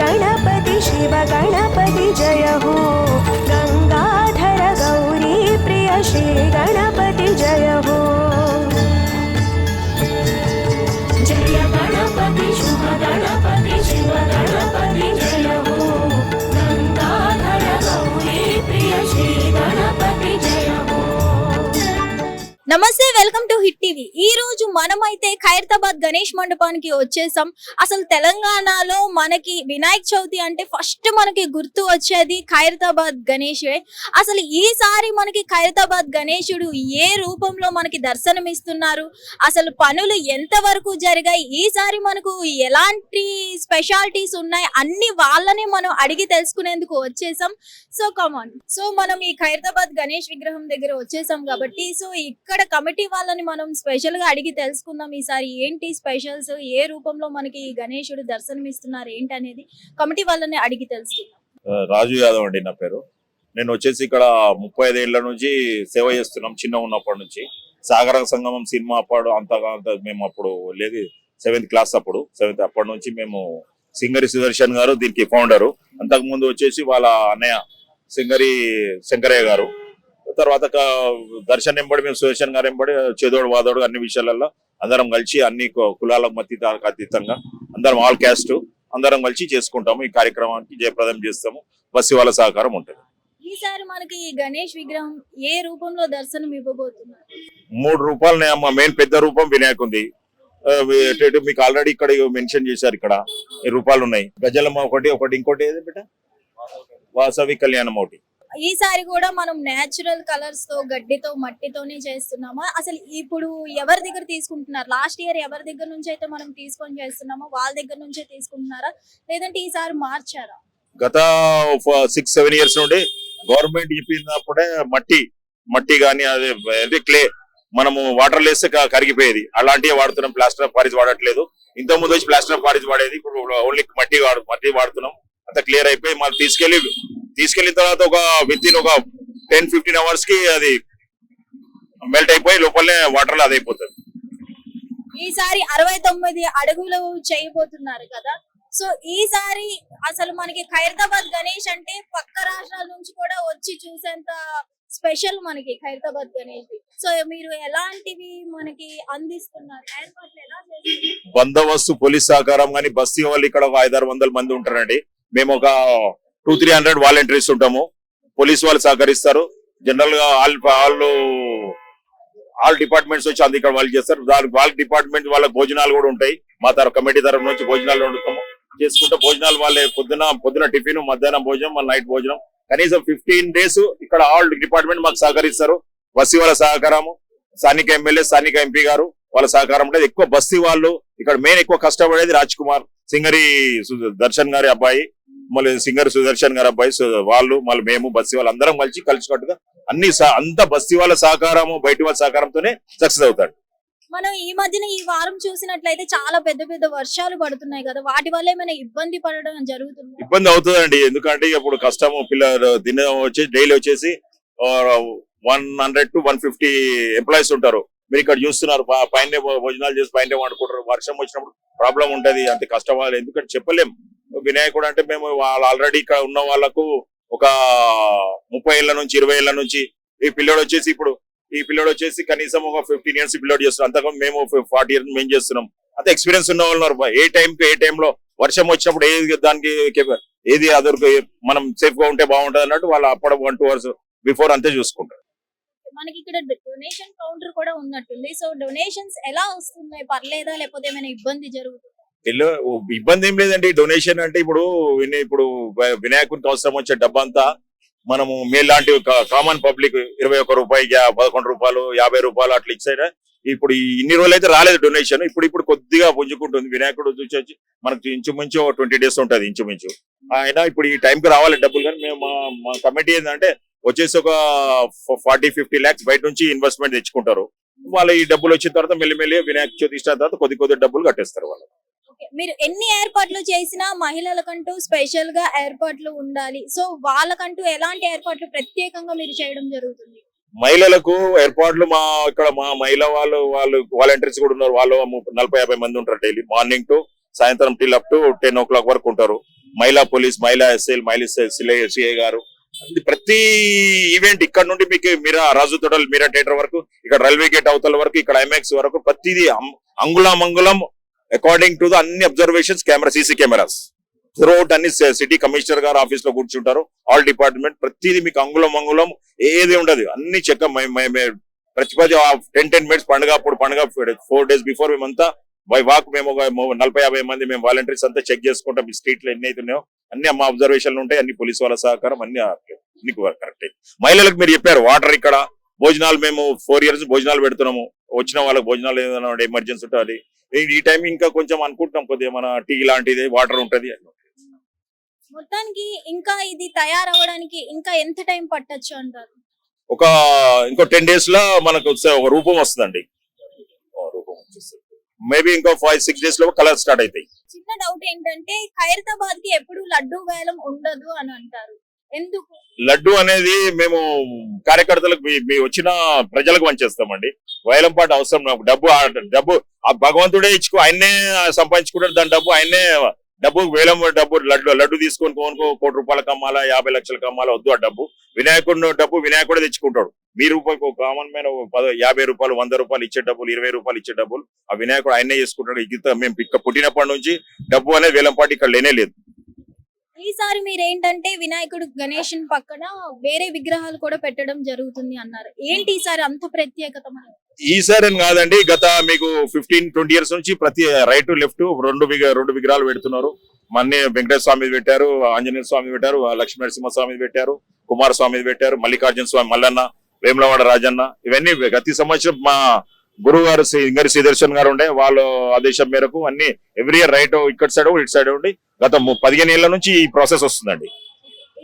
गणपति शिव गणपति जय हो। నమస్తే వెల్కమ్ టు హిట్ టీవీ. ఈ రోజు మనమైతే ఖైరతాబాద్ గణేష్ మండపానికి వచ్చేసాం. అసలు తెలంగాణలో మనకి వినాయక చవితి అంటే ఫస్ట్ మనకి గుర్తు వచ్చేది ఖైరతాబాద్ గణేషే అసలు ఈసారి మనకి ఖైరతాబాద్ గణేశుడు ఏ రూపంలో మనకి దర్శనమిస్తున్నారు? అసలు పనులు ఎంత వరకు జరిగాయి? ఈసారి మనకు ఎలాంటి స్పెషాలిటీస్ ఉన్నాయి? అన్ని వాళ్ళని మనం అడిగి తెలుసుకునేందుకు వచ్చేసాం. సో కమాన్ సో మనం ఈ ఖైరతాబాద్ గణేష్ విగ్రహం దగ్గర వచ్చేసాం కాబట్టి సో ఇక్కడ కమిటీ వాళ్ళని మనం స్పెషల్గా అడిగి తెలుసుకుందాం ఈసారి. ఏంటి స్పెషల్స్ ఏ రూపంలో మనకి ఈ గణేశుడు దర్శనమిస్తున్నారు? ఏంటి అనేది కమిటీ వాళ్ళని అడిగి తెలుసుకుందాం. రాజు యాదవ్ అండి నా పేరు. నేను వచ్చేసి ఇక్కడ ముప్పై ఐదు ఏళ్ళ నుంచి సేవ చేస్తున్నాం చిన్న ఉన్నప్పటి నుంచి. సాగర సంగమం సినిమా అప్పుడు అంతగా అంత మేము అప్పుడు లేదు సెవెంత్ క్లాస్ అప్పుడు. సెవెంత్ అప్పటి నుంచి మేము సింగరి సుదర్శన్ గారు దీనికి ఫౌండరు అంతకు ముందు వచ్చేసి వాళ్ళ అన్నయ్య సింగరి శంకరయ్య గారు. తర్వాత దర్శన్ ఎంబడి మేము సుదర్శన్ గారు ఎంబడి చేదోడు వాదోడు అన్ని విషయాలలో అందరం కలిసి అన్ని కులాలకు మతీతాలకు అతీతంగా అందరం ఆల్ క్యాస్ట్ అందరం కలిసి చేసుకుంటాము. ఈ కార్యక్రమానికి జయప్రదం చేస్తాము. బస్సు వాళ్ళ సహకారం ఉంటుంది. ఈసారి మనకి ఈ గణేష్ విగ్రహం ఏ రూపంలో దర్శనం ఇవ్వబోతున్నారు? మూడు రూపాయలు అమ్మ. మెయిన్ పెద్ద రూపం వినాయక్ ఉంది ఆ, వి- ఎటు ఎటు మీకు ఆల్రెడీ ఇక్కడ మెన్షన్ చేశారు ఇక్కడ. రూపాయలు ఉన్నాయి. గజలమ్మ ఒకటి ఒకటి ఇంకోటి ఏది బిడ్డ? వాసవి కళ్యాణం ఒకటి. ఈసారి కూడా మనం నేచురల్ కలర్స్తో గడ్డితో మట్టితోనే చేస్తున్నామా? అసలు ఇప్పుడు ఎవరి దగ్గర తీసుకుంటున్నారు? లాస్ట్ ఇయర్ ఎవరి దగ్గర నుంచి అయితే మనం తీసుకొని చేస్తున్నామో వాళ్ళ దగ్గర నుంచే తీసుకుంటున్నారా? లేదంటే ఈసారి మార్చారా? గత సిక్స్ సెవెన్ ఇయర్స్ నుండి గవర్నమెంట్ చెప్పినప్పుడే మట్టి మట్టి కానీ అదే క్లే మనము వాటర్ లేస్తే కరిగిపోయేది. అలాంటివి వాడుతున్నాం. ప్లాస్టర్ ఆఫ్ పారిస్ వాడట్లేదు. ఇంత ముందు వచ్చి ప్లాస్టర్ ఆఫ్ పారిస్ వాడేది. ఇప్పుడు ఓన్లీ మట్టి వాడు మట్టి వాడుతున్నాం. అంత క్లియర్ అయిపోయి మనం తీసుకెళ్ళి తీసుకెళ్ళిన తర్వాత ఒక విత్ ఇన్ ఒక టెన్ ఫిఫ్టీన్ అవర్స్కి అది మెల్ట్ అయిపోయి లోపలనే వాటర్లో అది అయిపోతుంది ఈసారి అరవై తొమ్మిది అడుగులు చేయబోతున్నారు కదా. సో ఈసారి అసలు మనకి ఖైరతాబాద్ గణేష్ అంటే పక్క రాష్ట్రాల నుంచి కూడా వచ్చి చూసేంత స్పెషల్ మనకి ఖైరతాబాద్ గణేష్. సో మీరు ఎలాంటివి మనకి అందిస్తున్నారు? బందోబస్తు పోలీస్ సహకారం కానీ బస్తీ వాళ్ళు ఇక్కడ ఒక ఐదారు వందల మంది ఉంటారండి. మేము ఒక టూ త్రీ హండ్రెడ్ వాలంటీర్స్ ఉంటాము. పోలీస్ వాళ్ళు సహకరిస్తారు. జనరల్గా ఆల్ వాళ్ళు ఆల్ డిపార్ట్మెంట్స్ వచ్చి అందుకే ఇక్కడ వాళ్ళు చేస్తారు. దానికి వాళ్ళ డిపార్ట్మెంట్ వాళ్ళ భోజనాలు కూడా ఉంటాయి. మా తరఫు కమిటీ తరఫు నుంచి భోజనాలు వండుతాము. చేసుకుంటే భోజనాలు వాళ్ళే పొద్దున పొద్దున టిఫిన్ మధ్యాహ్నం భోజనం మళ్ళీ నైట్ భోజనం. కనీసం ఫిఫ్టీన్ డేస్ ఇక్కడ ఆల్ డిపార్ట్మెంట్ మాకు సహకరిస్తారు. బస్సీ వాళ్ళ సహకారము స్థానిక ఎమ్మెల్యే స్థానిక ఎంపీ గారు వాళ్ళ సహకారం ఉంటుంది. ఎక్కువ బస్తీ వాళ్ళు ఇక్కడ మెయిన్ ఎక్కువ కష్టపడేది రాజ్ కుమార్ సింగరి సు- దర్శన్ గారి అబ్బాయి. మళ్ళీ సింగర్ సుదర్శన్ గారి అబ్బాయి వాళ్ళు మళ్ళీ మేము బస్తీ వాళ్ళు అందరం కలిసి కలిసికట్టుగా అన్ని అంత బస్తీ వాళ్ళ సహకారము బయటి వాళ్ళ సహకారంతోనే సక్సెస్ అవుతాడు. మనం ఈ మధ్యన ఈ వారం చూసినట్లయితే చాలా పెద్ద పెద్ద వర్షాలు పడుతున్నాయి కదా వాటి వల్ల ఏమైనా ఇబ్బంది పడడం జరుగుతుంది? ఇబ్బంది అవుతుందండి. ఎందుకంటే ఇప్పుడు కష్టము పిల్లలు దినం వచ్చేసి డైలీ వచ్చేసి one hundred to one fifty employees ఉంటారు. మీరు ఇక్కడ చూస్తున్నారు పైన భోజనాలు చేసి పైన వండుకుంటారు. వర్షం వచ్చినప్పుడు ప్రాబ్లం ఉంటది అంత కష్టం ఎందుకంటే చెప్పలేం. వినాయకుడు అంటే మేము వాళ్ళు ఆల్రెడీ ఇక్కడ ఉన్న వాళ్ళకు ఒక ముప్పై ఏళ్ళ నుంచి ఇరవై ఏళ్ళ నుంచి ఈ పిల్లోడు వచ్చేసి ఇప్పుడు ఈ పిల్లోడు వచ్చేసి కనీసం ఒక ఫిఫ్టీన్ ఇయర్స్ పిల్లోడు చేస్తున్నాం అంతకు మేము ఫార్టీ ఇయర్స్ మేము చేస్తున్నాం. అంత ఎక్స్పీరియన్స్ ఉన్న వాళ్ళు ఏ టైం కి ఏ టైంలో వర్షం వచ్చినప్పుడు ఏది దానికి ఏది అదొరకు మనం సేఫ్గా ఉంటే బాగుంటుంది అన్నట్టు వాళ్ళు అప్పుడు వన్ టూ అవర్స్ బిఫోర్ అంతే చూసుకుంటారు. మనకి ఇక్కడ డొనేషన్ కౌంటర్ కూడా ఉన్నట్టుంది. సో డొనేషన్స్ ఎలా వస్తున్నాయి? పర్లేదా? లేకపోతే ఏమైనా ఇబ్బంది జరుగుతుంది? ఇల్లు ఇబ్బంది ఏం లేదండి. డొనేషన్ అంటే ఇప్పుడు ఇప్పుడు వినాయకునికి అవసరం వచ్చే డబ్బంతా మనము మీలాంటి కామన్ పబ్లిక్ ఇరవై ఒక్క రూపాయి పదకొండు రూపాయలు యాభై రూపాయలు అట్లా ఇచ్చారా ఇప్పుడు ఈ ఇన్ని రోజులు అయితే రాలేదు డొనేషన్. ఇప్పుడు ఇప్పుడు కొద్దిగా పుంజుకుంటుంది. వినాయకుడు చూసి వచ్చి మనకు ఇంచుమించు ట్వంటీ డేస్ ఉంటుంది ఇంచుమించు. ఆయన ఇప్పుడు ఈ టైంకి రావాలి డబ్బులు కానీ మేము మా- కమిటీ ఏంటంటే వచ్చేసి ఒక ఫార్టీ ఫిఫ్టీ ల్యాక్స్ బయట నుంచి ఇన్వెస్ట్మెంట్ తెచ్చుకుంటారు. వాళ్ళు ఈ డబ్బులు వచ్చిన తర్వాత మెల్లిమెల్లి వినాయక చవితి ఇచ్చిన తర్వాత కొద్ది కొద్ది డబ్బులు కట్టేస్తారు వాళ్ళు మీరు ఎన్ని ఏర్పాట్లు చేసినా మహిళలకంటూ స్పెషల్గా ఏర్పాట్లు ఉండాలి. సో వాళ్ళకంటూ ఎలాంటి ఏర్పాట్లు ప్రత్యేకంగా మీరు చేయడం జరుగుతుంది? మహిళలకు ఏర్పాట్లు మా ఇక్కడ మా మహిళ వాళ్ళు వాళ్ళు వాలంటీర్స్ కూడా ఉన్నారు. వాళ్ళు నలభై యాభై మంది ఉంటారు డైలీ మార్నింగ్ టు సాయంత్రం till up to ten o'clock వరకు ఉంటారు. మహిళా పోలీస్ మహిళా ఎస్ఐల్ మహిళా సిఐ గారు. ప్రతి ఈవెంట్ ఇక్కడ నుండి మీకు మీరా రాజు తోటల్ మీరా థియేటర్ వరకు ఇక్కడ రైల్వే గేట్ అవతల వరకు ఇక్కడ ఐమాక్స్ వరకు ప్రతిదీ అంగుళం అంగుళం అకార్డింగ్ టు ద అన్ని observations camera CC cameras throughout అన్ని సిటీ కమిషనర్ గారు ఆఫీస్లో కూర్చుంటారు. ఆల్ డిపార్ట్మెంట్ ప్రతిదీ మీకు అంగుళం అంగుళం ఏది ఉండదు. అన్ని చెక్క ప్రతిపది టెన్ టెన్ మినిట్స్ పండుగ అప్పుడు పండుగ ఫోర్ డేస్ బిఫోర్ మేమంతా బై వాక్ మేము నలభై యాభై మంది మేము వాలంటీర్స్ అంతా చెక్ చేసుకుంటాం. ఈ స్ట్రీట్లో ఎన్ని అవుతున్నాయో అన్ని మా అబ్జర్వేషన్లు ఉంటాయి. అన్ని పోలీస్ వాళ్ళ సహకారం అన్ని అన్ని కరెక్ట్ మహిళలకు మీరు చెప్పారు వాటర్ ఇక్కడ భోజనాలు మేము ఫోర్ ఇయర్స్ భోజనాలు పెడుతున్నాము. వచ్చిన వాళ్ళకి భోజనాలు ఏదైనా ఎమర్జెన్సీ ఉంటుంది. ఈ- టైం ఇంకా కొంచెం అనుకుంటున్నాం కొద్దిగా మన టీ లాంటిది వాటర్ ఉంటది. మొత్తానికి ఇంకా ఇది తయారవడానికి ఇంకా ఎంత టైం పట్టొచ్చు అంటారు? ఒక ఇంకో టెన్ డేస్లో మనకు ఒక రూపం వస్తుందండి. మేబీ ఇంకో ఫైవ్ సిక్స్ డేస్లో కలర్ స్టార్ట్ అవుతాయి. చిన్న డౌట్ ఏంటంటే ఖైరతాబాద్కి ఎప్పుడు లడ్డు వేలం ఉండదు అని అంటారు. లడ్డు అనేది మేము కార్యకర్తలకు వచ్చిన ప్రజలకు పంచేస్తామండి వేలంపాట అవసరం నాకు. డబ్బు డబ్బు ఆ భగవంతుడే ఇచ్చుకో ఆయన్నే సంపాదించుకుంటాడు. దాని డబ్బు ఆయన్నే డబ్బు వేలం డబ్బు లడ్డు లడ్డు తీసుకొని కోనుకో కోటి రూపాయల కమ్మాలా యాభై లక్షల కమ్మాలా వద్దు ఆ డబ్బు. వినాయకుడు డబ్బు వినాయకుడే తెచ్చుకుంటాడు. మీ రూపాయకు కామన్ మ్యాన్ పద- యాభై రూపాయలు వంద రూపాయలు ఇచ్చే డబ్బులు ఇరవై రూపాయలు ఇచ్చే డబ్బులు ఆ వినాయకుడు ఆయనే చేసుకుంటాడు. ఇక మేము ఇక్కడ పుట్టినప్పటి నుంచి డబ్బు అనేది వేలంపాటి ఇక్కడ లేనే లేదు. ఈసారి మీరేంటంటే వినాయకుడు గణేష్ పక్కన వేరే విగ్రహాలు కూడా పెట్టడం జరుగుతుంది అన్నారు. ఏంటి ఈసారి అంత ప్రత్యేకత ఈసారి అని కాదండి గత మీకు ఫిఫ్టీన్ ట్వంటీ ఇయర్స్ నుంచి ప్రతి రైట్ లెఫ్ట్ రెండు రెండు విగ్రహాలు పెడుతున్నారు. మన్ని వెంకటేశ్వర స్వామి పెట్టారు ఆంజనేయ స్వామి పెట్టారు లక్ష్మీ నరసింహ స్వామి పెట్టారు కుమారస్వామి పెట్టారు మల్లికార్జున స్వామి మల్లన్న వేములవాడ రాజన్న ఇవన్నీ ప్రతి సంవత్సరం మా గురువు గారు శ్రీ ఇంగరి శ్రీదర్శన్ గారు ఉండే వాళ్ళ ఆదేశం మేరకు అన్ని ఎవ్రీ ఇయర్ రైట్ ఇక్కడ సైడ్ ఇటు సైడ్ ఉండి గత పదిహేను ఏళ్ళ నుంచి ఈ ప్రాసెస్ వస్తుందండి.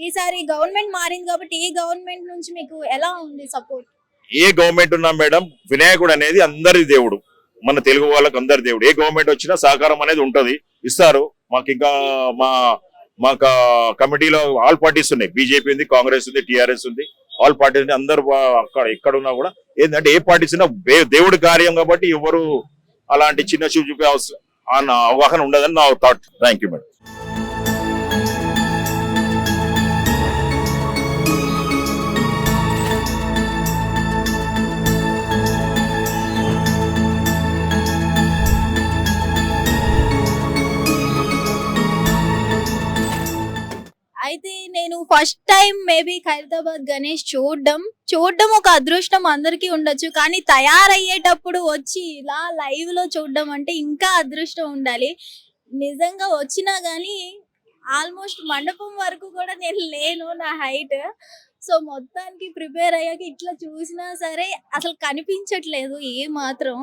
ఈసారి గవర్నమెంట్ మారింది కాబట్టి ఈ గవర్నమెంట్ నుంచి మీకు ఎలా ఉంది సపోర్ట్ ఏ గవర్నమెంట్ ఉన్నా మేడం వినాయకుడు అనేది అందరి దేవుడు. మన తెలుగు వాళ్ళకి అందరి దేవుడు. ఏ గవర్నమెంట్ వచ్చినా సహకారం అనేది ఉంటది. ఇస్తారు. మాకు ఇంకా మా మాకు కమిటీలో ఆల్ పార్టీస్ ఉన్నాయి. బీజేపీ ఉంది కాంగ్రెస్ ఉంది టిఆర్ఎస్ ఉంది. ఆల్ పార్టీస్ అందరు అక్కడ ఎక్కడ ఉన్నా కూడా ఏంటంటే ఏ పార్టీస్ దేవుడి కార్యం కాబట్టి ఎవరు అలాంటి చిన్న చూపు చూపే అవసరం అన్న అవగాహన ఉండదని నా థాట్. థ్యాంక్ యూ మేడం అయితే నేను first time maybe Khairatabad Ganesh చూడడం. చూడడం ఒక అదృష్టం అందరికీ ఉండొచ్చు. కానీ తయారయ్యేటప్పుడు వచ్చి ఇలా లైవ్లో చూడడం అంటే ఇంకా అదృష్టం ఉండాలి. నిజంగా వచ్చినా కానీ ఆల్మోస్ట్ మండపం వరకు కూడా నేను లేను నా హైట్ సో మొత్తానికి ప్రిపేర్ అయ్యాక ఇట్లా చూసినా సరే అసలు కనిపించట్లేదు ఏ మాత్రం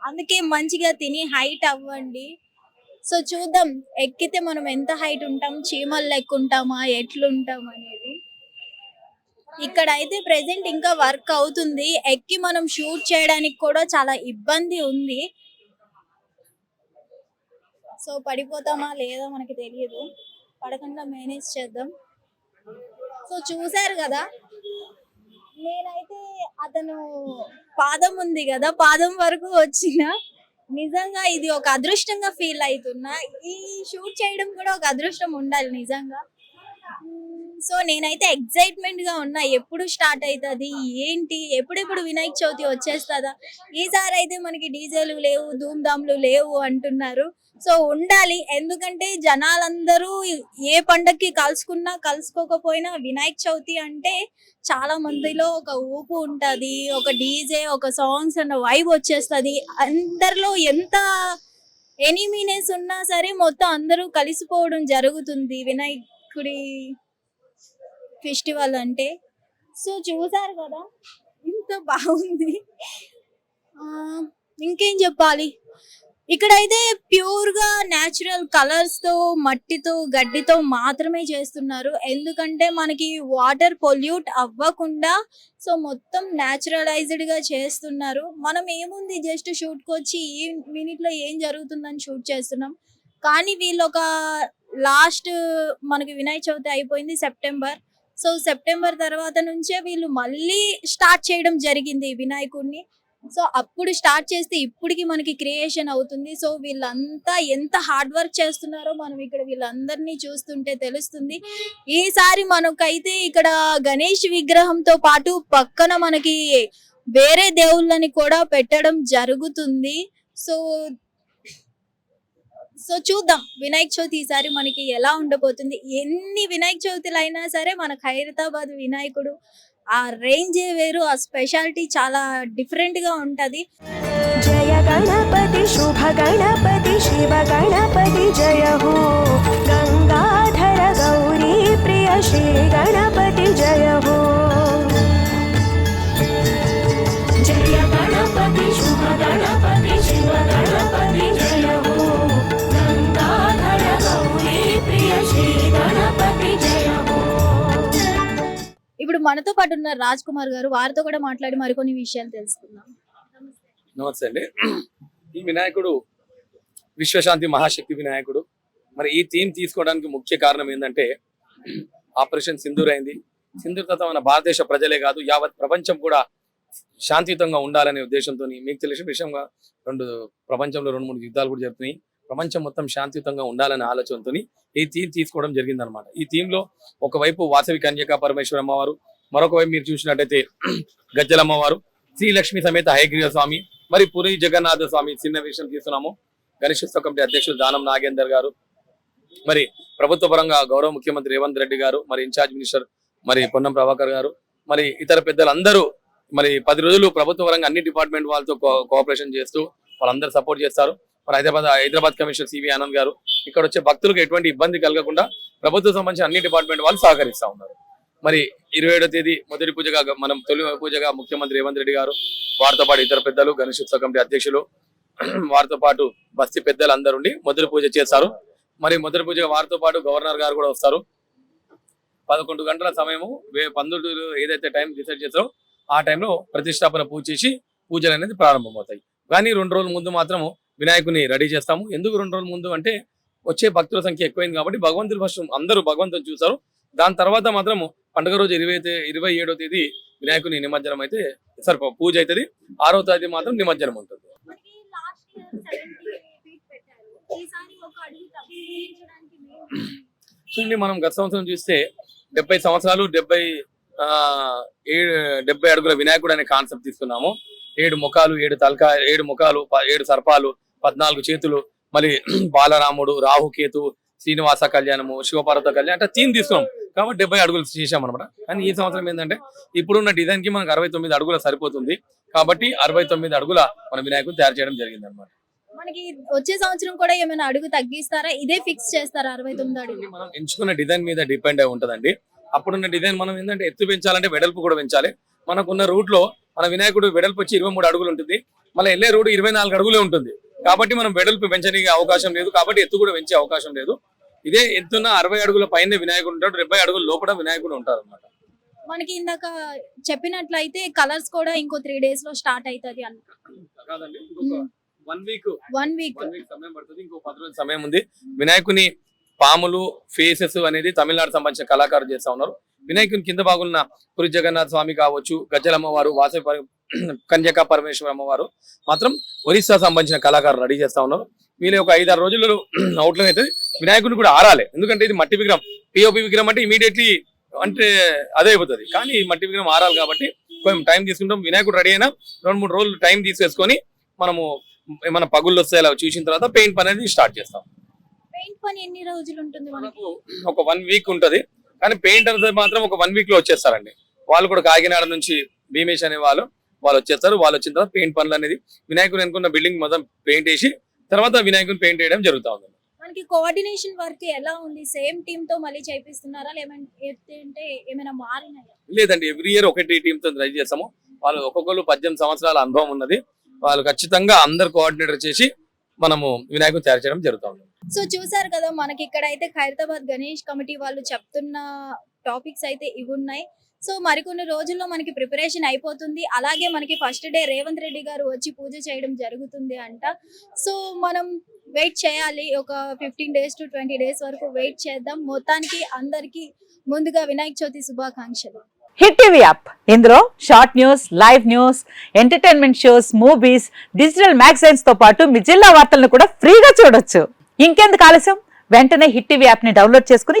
అందుకే మంచిగా తిని హైట్ అవ్వండి. సో చూద్దాం ఎక్కితే మనం ఎంత హైట్ ఉంటాం చీమలు లెక్క ఉంటామా ఎట్లుంటాం అనేది. ఇక్కడ అయితే ప్రెసెంట్ ఇంకా వర్క్ అవుతుంది. ఎక్కి మనం షూట్ చేయడానికి కూడా చాలా ఇబ్బంది ఉంది. సో పడిపోతామా లేదా మనకి తెలియదు పడకుండా మేనేజ్ చేద్దాం. సో చూసారు కదా నేనైతే అతను పాదం ఉంది కదా పాదం వరకు వచ్చిన నిజంగా ఇది ఒక అదృష్టంగా ఫీల్ అవుతున్నా. ఈ షూట్ చేయడం కూడా ఒక అదృష్టం ఉండాలి నిజంగా. సో నేనైతే ఎగ్జైట్మెంట్గా ఉన్నా ఎప్పుడు స్టార్ట్ అవుతుంది ఏంటి ఎప్పుడెప్పుడు వినాయక చవితి వచ్చేస్తుందా? ఈసారి అయితే మనకి డీజేలు లేవు ధూమ్ధామ్లు లేవు అంటున్నారు. సో ఉండాలి ఎందుకంటే జనాలందరూ ఏ పండక్కి కలుసుకున్నా కలుసుకోకపోయినా వినాయక చవితి అంటే చాలా మందిలో ఒక ఊపు ఉంటుంది ఒక డీజే ఒక సాంగ్స్ అన్న వైబ్ వచ్చేస్తుంది. అందరిలో ఎంత ఎనీమీనెస్ ఉన్నా సరే మొత్తం అందరూ కలిసిపోవడం జరుగుతుంది వినాయక్ వినాయకుడి ఫెస్టివల్ అంటే సో చూసారు కదా ఇంత బాగుంది. ఆ, ఇంకేం చెప్పాలి? ఇక్కడైతే ప్యూర్గా న్యాచురల్ కలర్స్తో మట్టితో గడ్డితో మాత్రమే చేస్తున్నారు. ఎందుకంటే మనకి వాటర్ పొల్యూట్ అవ్వకుండా సో మొత్తం న్యాచురలైజ్డ్గా చేస్తున్నారు. మనం ఏముంది జస్ట్ షూట్కి వచ్చి ఈ మినిట్లో ఏం జరుగుతుందని షూట్ చేస్తున్నాం. కానీ వీళ్ళు ఒక లాస్ట్ మనకి వినాయక చవితి అయిపోయింది సెప్టెంబర్. సో సెప్టెంబర్ తర్వాత నుంచే వీళ్ళు మళ్ళీ స్టార్ట్ చేయడం జరిగింది వినాయకుడిని. సో అప్పుడు స్టార్ట్ చేస్తే ఇప్పటికి మనకి క్రియేషన్ అవుతుంది. సో వీళ్ళంతా ఎంత హార్డ్ వర్క్ చేస్తున్నారో మనం ఇక్కడ వీళ్ళందరినీ చూస్తుంటే తెలుస్తుంది. ఈసారి మనకైతే ఇక్కడ గణేష్ విగ్రహంతో పాటు పక్కన మనకి వేరే దేవుళ్ళని కూడా పెట్టడం జరుగుతుంది. సో సో చూద్దాం. వినాయక చవితి ఈసారి మనకి ఎలా ఉండబోతుంది? ఎన్ని వినాయక చవితిలు అయినా సరే మన హైదరాబాద్ వినాయకుడు ఆ రేంజ్ వేరు ఆ స్పెషాలిటీ చాలా డిఫరెంట్గా ఉంటది. జయ గణపతి శుభ గణపతి శివ గణపతి జయ హో. గంగాధర గౌరీ ప్రియ శ్రీ గణ ఇప్పుడు మనతో పాటు ఉన్న రాజ్ కుమార్ గారు వారితో కూడా మాట్లాడి మరికొన్ని విషయాలు తెలుసుకుందాం. నమస్తే అండి. ఈ వినాయకుడు విశ్వశాంతి మహాశక్తి వినాయకుడు. మరి ఈ థీమ్ తీసుకోవడానికి ముఖ్య కారణం ఏంటంటే ఆపరేషన్ సింధూర్ అయింది. సింధూర్ తర్వాత మన భారతదేశ ప్రజలే కాదు యావత్ ప్రపంచం కూడా శాంతియుతంగా ఉండాలనే ఉద్దేశంతో మీకు తెలిసిన విషయంగా రెండు ప్రపంచంలో రెండు మూడు యుద్ధాలు కూడా జరుగుతున్నాయి. ప్రపంచం మొత్తం శాంతియుతంగా ఉండాలనే ఆలోచనతో ఈ థీమ్ తీసుకోవడం జరిగిందనమాట ఈ థీమ్లో ఒకవైపు వాసవి కన్యకా పరమేశ్వర అమ్మవారు మరొక వైపు మీరు చూసినట్టయితే గజ్జలమ్మవారు శ్రీలక్ష్మి సమేత హయగ్రీవ స్వామి మరి పురి జగన్నాథ స్వామి చిన్న విషయం తీసుకున్నాము గణేశోత్సవ కమిటీ అధ్యక్షులు దానం నాగేందర్ గారు మరి ప్రభుత్వ పరంగా గౌరవ ముఖ్యమంత్రి రేవంత్ రెడ్డి గారు మరి ఇన్ఛార్జ్ మినిస్టర్ మరి పొన్నం ప్రభాకర్ గారు మరి ఇతర పెద్దలందరూ మరి పది రోజులు ప్రభుత్వ పరంగా అన్ని డిపార్ట్మెంట్ వాళ్ళతో కోఆపరేషన్ చేస్తూ వాళ్ళందరూ సపోర్ట్ చేస్తారు. మరి హైదరాబాద్ హైదరాబాద్ కమిషనర్ సివి ఆనంద్ గారు ఇక్కడ వచ్చే భక్తులకు ఎటువంటి ఇబ్బంది కలగకుండా ప్రభుత్వం సంబంధించిన అన్ని డిపార్ట్మెంట్ వాళ్ళు సహకరిస్తూ ఉన్నారు. మరి ఇరవై ఏడో తేదీ మొదటి పూజగా మనం తొలి పూజగా ముఖ్యమంత్రి రేవంత్ రెడ్డి గారు వారితో పాటు ఇతర పెద్దలు గణేశోత్సవ కమిటీ అధ్యక్షులు వారితో పాటు బస్తీ పెద్దలు అందరుండి మొదటి పూజ చేస్తారు. మరి మొదటి పూజ వారితో పాటు గవర్నర్ గారు కూడా వస్తారు. పదకొండు గంటల సమయము వే- పందులు ఏదైతే టైం డిసైడ్ చేస్తారో ఆ టైంలో ప్రతిష్టాపన పూజ చేసి పూజలు అనేది ప్రారంభమవుతాయి. కానీ రెండు రోజుల ముందు మాత్రము వినాయకుని రెడీ చేస్తాము. ఎందుకు రెండు రోజుల ముందు అంటే వచ్చే భక్తుల సంఖ్య ఎక్కువైంది కాబట్టి భగవంతుడు ఫస్ట్ అందరూ భగవంతుని చూస్తారు దాని తర్వాత మాత్రము పండుగ రోజు ఇరవై ఇరవై ఏడో తేదీ వినాయకుని నిమజ్జనం అయితే సరే పూజ అవుతుంది ఆరో తేదీ మాత్రం నిమజ్జనం ఉంటుంది. మనకి లాస్ట్ ఇయర్ 70 ఫీట్ పెట్టారు. ఈసారి ఒక అడుగు తగ్గించడానికి main చూడండి మనం గత సంవత్సరం చూస్తే డెబ్బై సంవత్సరాలు డెబ్బై ఏడు డెబ్బై అడుగుల వినాయకుడు అనే కాన్సెప్ట్ తీసుకున్నాము. ఏడు ముఖాలు ఏడు తలక ఏడు ముఖాలు ఏడు సర్పాలు పద్నాలుగు చేతులు మరి బాలరాముడు రాహుకేతు శ్రీనివాస కళ్యాణము శివపార్వత కళ్యాణం అంటే థీమ్ తీసుకున్నాం. కాబట్టి డెబ్బై అడుగులు చేసాం అనమాట కానీ ఈ సంవత్సరం ఏంటంటే ఇప్పుడున్న డిజైన్కి మనకు అరవై తొమ్మిది అడుగుల సరిపోతుంది. కాబట్టి అరవై తొమ్మిది అడుగుల మన వినాయకుడు తయారు చేయడం జరిగింది అనమాట మనకి వచ్చే సంవత్సరం కూడా ఏమైనా అడుగు తగ్గిస్తారా? ఇదే ఫిక్స్ చేస్తారా అరవై తొమ్మిది అడుగు మనం ఎంచుకున్న డిజైన్ మీద డిపెండ్ అయి ఉంటదండి. అప్పుడున్న డిజైన్ మనం ఏంటంటే ఎత్తు పెంచాలంటే వెడల్పు కూడా పెంచాలి. మనకున్న రూట్లో మన వినాయకుడు వెడల్పు వచ్చి ఇరవై మూడు అడుగులు ఉంటుంది. మళ్ళీ వెళ్ళే రూట్ ఇరవై నాలుగు అడుగులే ఉంటుంది. కాబట్టి మనం వెడల్పు పెంచడానికి అవకాశం లేదు కాబట్టి ఎత్తు కూడా పెంచే అవకాశం లేదు. ఇదే ఎత్తున్న అరవై అడుగుల పైన వినాయకుడు ఉంటాడు డెబ్బై అడుగుల లోపల వినాయకుడు ఉంటారు అనమాట మనకి ఇందాక చెప్పినట్లయితే కలర్స్ కూడా ఇంకో త్రీ డేస్లో స్టార్ట్ అవుతుంది కాదండి ఇంకొక వన్ వీక్ వన్ సమయం పడుతుంది ఇంకో పది రోజుల సమయం ఉంది. వినాయకుని పాములు ఫేసెస్ అనేది తమిళనాడు సంబంధించిన కళాకారులు చేస్తా ఉన్నారు. వినాయకుని కింద బాగున్న పురి జగన్నాథ్ స్వామి కావచ్చు గజ్జలమ్మ వారు వాసవి కన్యకా పరమేశ్వర అమ్మవారు మాత్రం ఒరిస్సా సంబంధించిన కళాకారులు రెడీ చేస్తా ఉన్నారు. వీళ్ళ ఒక ఐదారు రోజుల్లో అవుట్లైన్ అయితే వినాయకుని కూడా ఆరాలి. ఎందుకంటే ఇది మట్టి విగ్రహం. పిఓపి విగ్రహం అంటే ఇమీడియట్లీ అంటే అదే అయిపోతుంది. కానీ ఈ మట్టి విగ్రహం ఆరాలి కాబట్టి కొంచెం టైం తీసుకుంటాం. వినాయకుడు రెడీ అయినా రెండు మూడు రోజులు టైం తీసేసుకొని మనము ఏమైనా పగుళ్ళు వస్తే అలా చూసిన తర్వాత పెయింట్ పని అనేది స్టార్ట్ చేస్తాం. పెయింట్ పని ఎన్ని రోజులు ఉంటుంది మనకి? మనకు ఒక వన్ వీక్ ఉంటది. కానీ పెయింటర్స్ మాత్రం ఒక వన్ వీక్లో వచ్చేస్తారండి. వాళ్ళు కూడా కాకినాడ నుంచి భీమేష్ అనే వాళ్ళు వాళ్ళు వచ్చేస్తారు. వాళ్ళు వచ్చిన తర్వాత పెయింట్ పనులు అనేది వినాయకుడు అనుకున్న బిల్డింగ్ మొత్తం పెయింట్ వేసి తర్వాత వినాయకుని పెయింట్ వేయడం జరుగుతా ఉంది మనకి కోఆర్డినేషన్ వర్క్ ఎలా ఉంది? సేమ్ టీమ్తో మళ్ళీ చేపిస్తున్నారా? లేదంటే ఏమైనా మారినాయా? లేదండి. ఎవ్రీ ఇయర్ ఒకటి టీమ్తో ట్రై చేస్తాము. వాళ్ళు ఒక్కొక్కరు పద్దెనిమిది సంవత్సరాల అనుభవం ఉన్నది. వాళ్ళు ఖచ్చితంగా అందరు కోఆర్డినేటర్ చేసి మనము వినాయకుని తయారు చేయడం జరుగుతా ఉంది. సో చూసారు కదా మనకి ఇక్కడ అయితే ఖైరతాబాద్ గణేష్ కమిటీ వాళ్ళు చెప్తున్న టాపిక్స్ అయితే ఇవి ఉన్నాయి. సో మరికొన్ని రోజుల్లో మనకి ప్రిపరేషన్ అయిపోతుంది. అలాగే మనకి ఫస్ట్ డే రేవంత్ రెడ్డి గారు వచ్చి పూజ చేయడం జరుగుతుంది అంట. సో మనం వెయిట్ చేయాలి. ఒక fifteen days to twenty days వరకు వెయిట్ చేద్దాం. మొత్తానికి అందరికీ ముందుగా వినాయక చవితి శుభాకాంక్షలు. Hit TV app. ఇందులో short news live news entertainment shows movies digital మ్యాగజైన్స్తో పాటు మీ జిల్లా వార్తలను కూడా ఫ్రీగా చూడొచ్చు. ఇంకెందుకు ఆలస్యం? వెంటనే హిట్ టీవీ యాప్ని డౌన్లోడ్ చేసుకుని